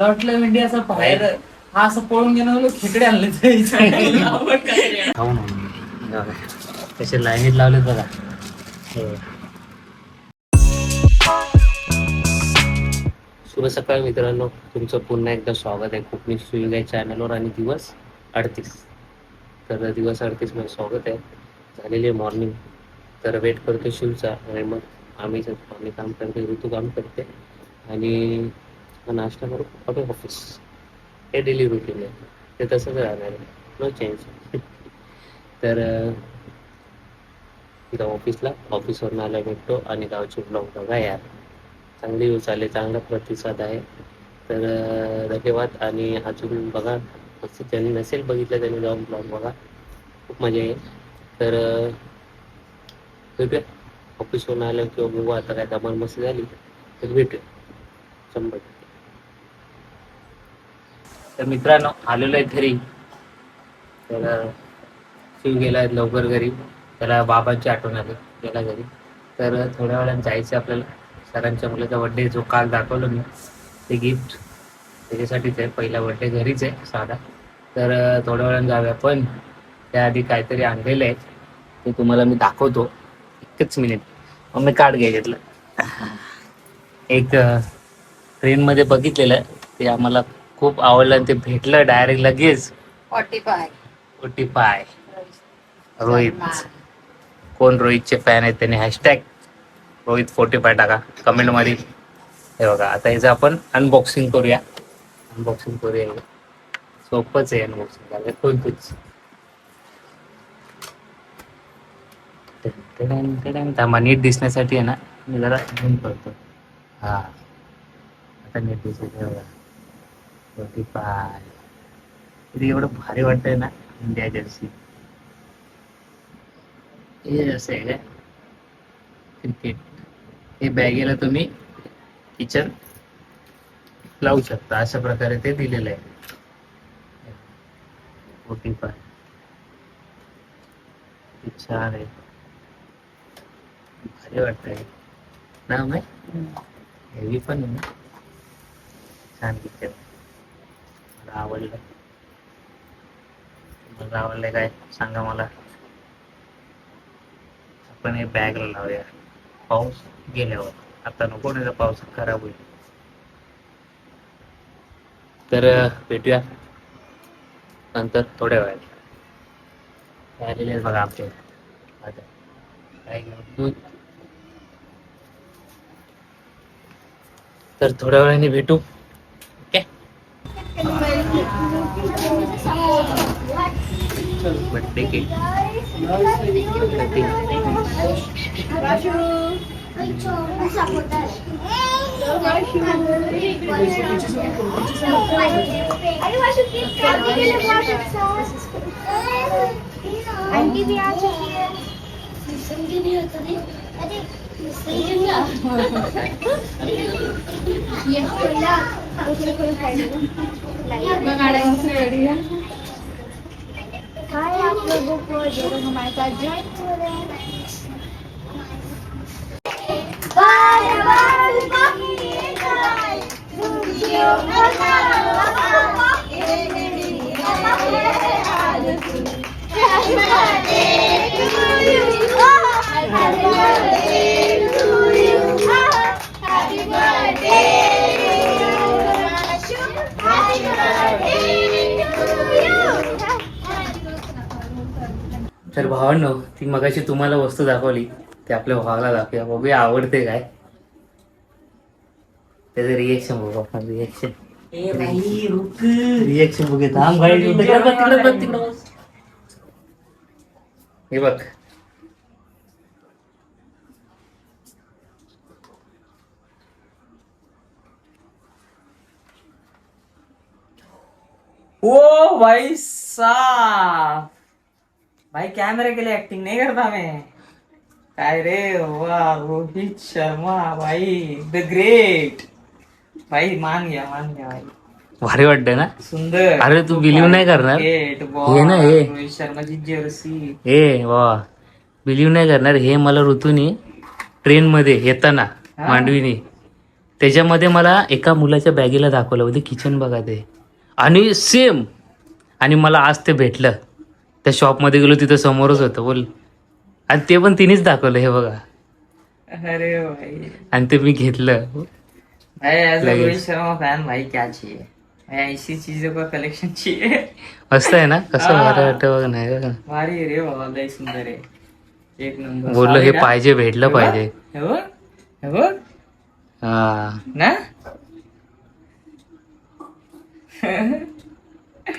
मला वाटलं इंडिया असं बाहेर हा असं पळून गेलं खेकडे आणले खाऊ ना लाईनीत लावलेत बघा. हो. शुभ सकाळ मित्रांनो. तुमचं पुन्हा एकदा स्वागत आहे कोकणी सुविधा चॅनलवर आणि दिवस अडतीस. तर दिवस अडतीसमध्ये स्वागत आहे. झालेली मॉर्निंग तर वेट करतो शिवचा. आणि मग आम्ही आम्ही काम करते ऋतू काम करते आणि नाश्ता करू ऑटो ऑफिस हे डेली रुटीन आहे. ते तसंच राहणार आहे. नो चेंज तर इथं ऑफिसला ऑफिसवरून आला भेटतो आणि गावचे ब्लॉग बघा यार. चांगली यूज आले चांगला प्रतिसाद आहे. तर धन्यवाद. आणि अजून बघा त्यांनी नसेल बघितलं त्यांनी जाऊन ब्लॉग बघा. खूप मजा येईल. तर भेटूया. ऑफिसवरून आलं किंवा बघू आता काय धमाल मस्त झाली तर भेटूया. शंभर तर मित्रांनो आलेलो आहे घरी. तर शिव गेला लवकर घरी. त्याला बाबांची आठवण आली गेला घरी. तर थोड्या वेळानं जायचं आपल्याला. सरांच्या मुलाचा बड्डे जो काल दाखवलं मी ते गिफ्ट त्याच्यासाठीच आहे पहिला बड्डे घरीच आहे साधा. तर थोड्या वेळानं जाऊया. पण त्याआधी काहीतरी आणलेलं आहे ते तुम्हाला मी दाखवतो. एकच मिनिट मग मी कार्ड घ्यायच्यातलं एक ट्रेनमध्ये बघितलेलं आहे ते आम्हाला खूप आवडलं आणि ते भेटलं डायरेक्ट लगेच. फोर्टी फाय ओटी पाय रोहित. कोण रोहितचे फॅन आहेत त्यांनी हॅशटॅग रोहित फोर्टी फाय टाका कमेंटमध्ये. हे बघा आता याचं आपण अनबॉक्सिंग करूया. अनबॉक्सिंग करूया. सोपंच आहे अनबॉक्सिंग करायला कोणतंच. थांबा नीट दिसण्यासाठी आहे ना मी जरा झूम करतो. हा. आता नीट दिसत फोर्टी फाय तरी एवढं भारी वाटतंय ना इंडिया जर्सी हे असं आहे काय क्रिकेट हे बॅगेला तुम्ही किचन लावू शकता अशा प्रकारे ते दिलेलं आहे फोर्टी फाय छान आहे भारी वाटतंय ना हेवी पण आहे ना छान किचन मला आवडलं आवडलं काय? सांगा मला. आपण हे बॅगला लावूया. पाऊस गेल्यावर. आता नको नाही पाऊस खराब होईल. तर भेटूया. नंतर थोड्या वेळात. आलेले बघा आमचे. आता. काय दूध. तर थोड्या वेळाने भेटू. बर्थडे केक आंटी भी आ चुकी है नहीं होता नहीं अरे ये खोला उसने कोई हाय आप लोगों को जो लोग हमारे साथ ज्वाइन तर भावांनो ती मगाशी तुम्हाला वस्तू दाखवली. ती आपल्या भावाला दाखवूया. बघूया आवडते काय. त्याचं रिएक्शन बघू आपण रिएक्शन रिएक्शन बघूया. थांब गाडी तिकडे बघ तिकडे बघ तिकडे बघ हे बघ. ओ भाई साहब. भाई कैमरे के लिए एक्टिंग नहीं करता मैं। काय रे वाह रोहित शर्मा भाई द ग्रेट भाई मान गया मान गया भाई। भारी वाटतंय ना? सुंदर। अरे तू बिलीव नाही करणार? हे ना हे। रोहित शर्माची जर्सी ए वा बिलीव नाही करणार हे मला ऋतूनी ट्रेन मध्ये येताना मांडवीने त्याच्यामध्ये मला एका मुलाच्या बॅगेला दाखवलं होते किचन बघा ते. आणि सेम आणि मला आज ते भेटलं. त्या शॉपमध्ये गेलो तिथं समोरच होतं बोल. आणि ते पण तिनेच दाखवलं हे बघा. अरे भाई आणि ते मी घेतलं. भाई एज लगेच. रोहित शर्मा फैन भाई क्या चाहिए? भाई ऐसी चीजों का कलेक्शन चाहिए. मस्त आहे ना? कसं. बरं वाटतं बघ नाही बघा. भारी रे बाबा लय सुंदर आहे. एक नंबर बोललो हे. पाहिजे भेटलं पाहिजे. हे बघ. हे बघ. हा. ना?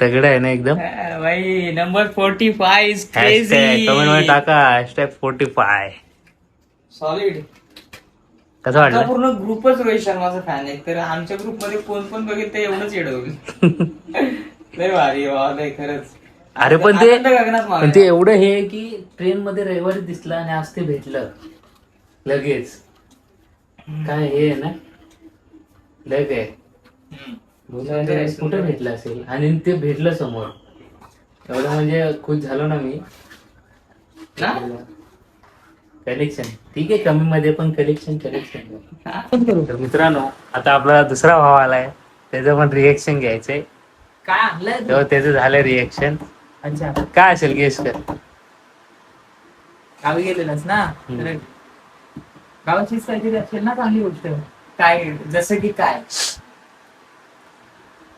तगडं आहे ना एकदम? भाई नंबर फोर्टी फाय इज कमेंटमध्ये टाका हॅशटॅग फोर्टी फाय सॉलिड कसं वाटलं? पूर्ण ग्रुपच रोहित शर्माचा फॅन आहे. तर आमच्या ग्रुपमध्ये कोण कोण बघेल ते एवढंच येडवलं लय भारी वा लय खरंच. अरे पण ते पण. ते एवढं हे की ट्रेन मध्ये रविवारी दिसलं आणि आज ते भेटलं. लगेच. काय हे आहे ना? लग आहे. अरे कुठं भेटलं असेल? आणि ते भेटलं समोर. एवढं म्हणजे खुश झालो ना मी. ना? कलेक्शन ठीक आहे कमी मध्ये पण कलेक्शन कलेक्शन हा? तर मित्रांनो आता आपला दुसरा भाव आलाय. त्याचं पण रिएक्शन घ्यायचंय. काय आणलंय तू? तेव्हा त्याचं झालं रिएक्शन अच्छा. काय असेल गेस कर. गावी गेलेलास ना? हम्म. तर गावाचीच काहीतरी असेल ना चांगली गोष्ट? काय जसं की काय?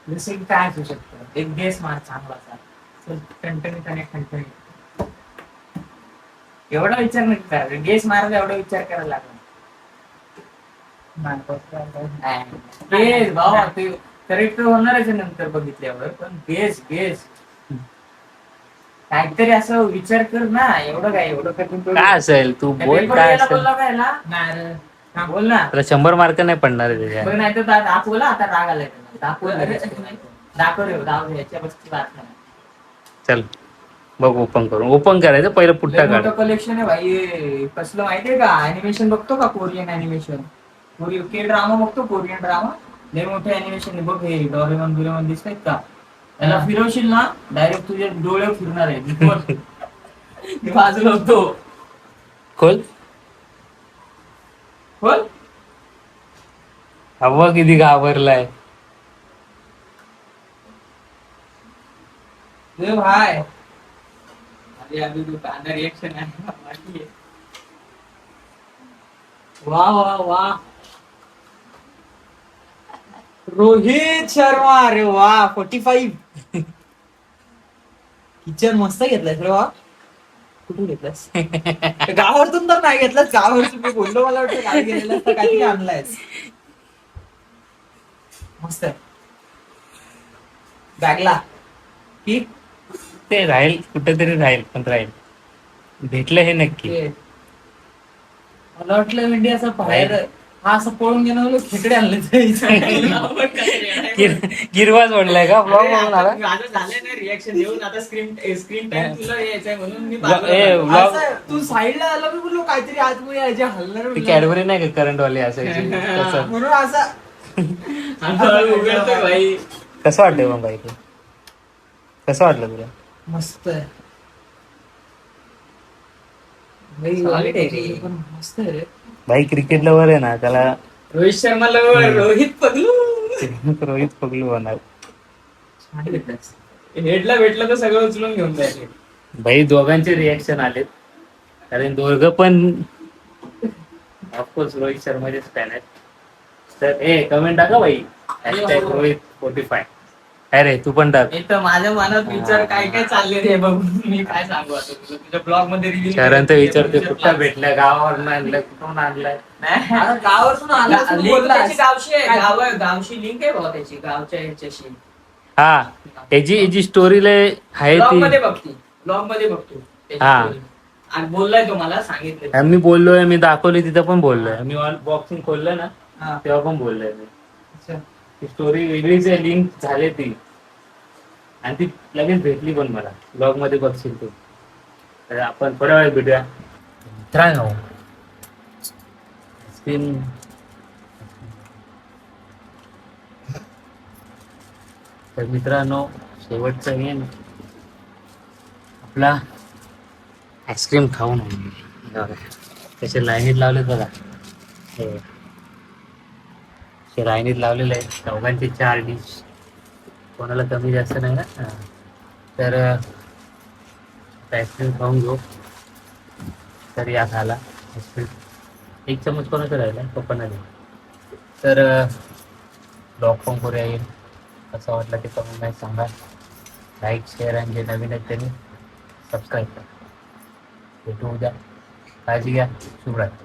की काय असू शकतं एक गेस मार चांगला टणटणीत आणि ठणठणीत एवढा विचार नाही करायचा गेस मारायला एवढा विचार करायला लागला. गेस भावा ते करेक्ट होणारच नंतर बघितल्यावर पण गेस गेस काहीतरी असं विचार कर ना. एवढं काय एवढं काय असेल? तू बोल काय असेल? बोल ना. तुला शंभर मार्क नाही पडणार आहे त्याच्या. बघ नाही तर दाखवला आता राग आलाय त्याला. दाखव अरे, दाखव रे दाखव रे, याच्या बसची बात नाही. चल बघ ओपन करून ओपन करायचं पहिलं पुट्टा लय काढ. मोठं कलेक्शन आहे भाई. कसलं माहितीये का? अॅनिमेशन बघतो का Korean animation Korean K drama बघतो कोरियन ड्रामा लय मोठे अॅनिमेशन बघ हे डोरेमॉन बिरेमॉन दिसतायत का? त्याला फिरवशील ना डायरेक्ट तुझ्या डोळे फिरणार आहे बाजूला होतो. खोल. बोल हवा किती घाबरलाय. अरे अभी रिएक्शन आहे. आहे. वाह वाह वाह रोहित शर्मा अरे वा फोर्टी फाईव्ह किचन मस्त घेतलाय रे वा कुठून घेतलास? गावातून तर नाही घेतलास. गावावरतून मी बोललो मला वाटतं गावी गेलेला तर काहीतरी आणलायस. मस्त बॅगला. की ते राहील कुठेतरी राहील पण राहील. भेटलं हे नक्की. मला वाटलं म्हणजे असं बाहेर हा असं पळून गेला खेकडे आणले गिर- गिरवाज ओढलाय का? ब्लॉग बघून आला? रिएक्शन देऊन आता स्क्रीन स्क्रीन टाइम तुला यायचंय म्हणून मी तू साईडला आला मी बोललो काहीतरी आतमध्ये यायचे हलणार ती. कॅडबरी नाही का करंट वाली असायची म्हणून असा. आता उघडतोय भाई. कसं वाटतंय मग बाईक कसं वाटलं तुला? मस्त आहे. मस्त आहे रे. बाई क्रिकेट लवर आहे ना त्याला रोहित शर्मा रोहित पगलू. रोहित पगलू होणार. हेडला भेटलं तर सगळं उचलून घेऊन जायचे. भाई दोघांचे रिएक्शन आलेत. कारण दोघं पण ऑफकोर्स रोहित शर्माचेच फॅन आहेत. तर ए कमेंट टाका भाई. Hashtag रोहित फोर्टी फाय अरे तू पण टाक. मी तर माझ्या मनात विचार काय काय चालले रे बघून मी काय सांगू आता तुला. तुझ्या ब्लॉगमध्ये रिव्ह्यू कारण ते विचारते कुठं भेटलं गावावर आणलं कुठून आणलंय? गावावरून तू बोललास. गावशी आहे. गाव गावशी लिंक आहे भाऊ त्याची गावच्या ह्याच्याशी. हा. याची याची स्टोरी लय आहे ब्लॉग ती. मध्ये बघती. ब्लॉगमध्ये बघतो. त्याची हा. story. आणि बोललाय तो मला सांगितलं मी बोललोय मी दाखवली तिथं पण बोललोय. मी बॉक्सिंग खोललं ना हा. तेव्हा पण बोललोय मी. ती स्टोरी वेगळीच आहे लिंक झाली ती. आणि ती लगेच भेटली पण मला. ब्लॉगमध्ये बघशील तू. तर आपण थोड्या वेळ भेटूया. मित्रांनो स्क्रीन तर मित्रांनो शेवटचा गेम आपला आईस्क्रीम खाऊन कसे लाईनीत लावलेत बघा. हे. लाईनीत लावलेले आहे चौघांचे चार डिश कोणाला कमी जास्त नाही ना? तर आईस्क्रीम खाऊन घेऊ. तर या खाला आईस्क्रीम एक चमच कोणाचं राहिला पप्पांना दे तर ब्लॉग पण करूया येईल. असं वाटलं ते कमी नाही सांगा. लाईक शेअर आणि जे नवीन आहेत त्यांनी सबस्क्राईब करा. भेटू उद्या. काळजी घ्या. शुभरात्री.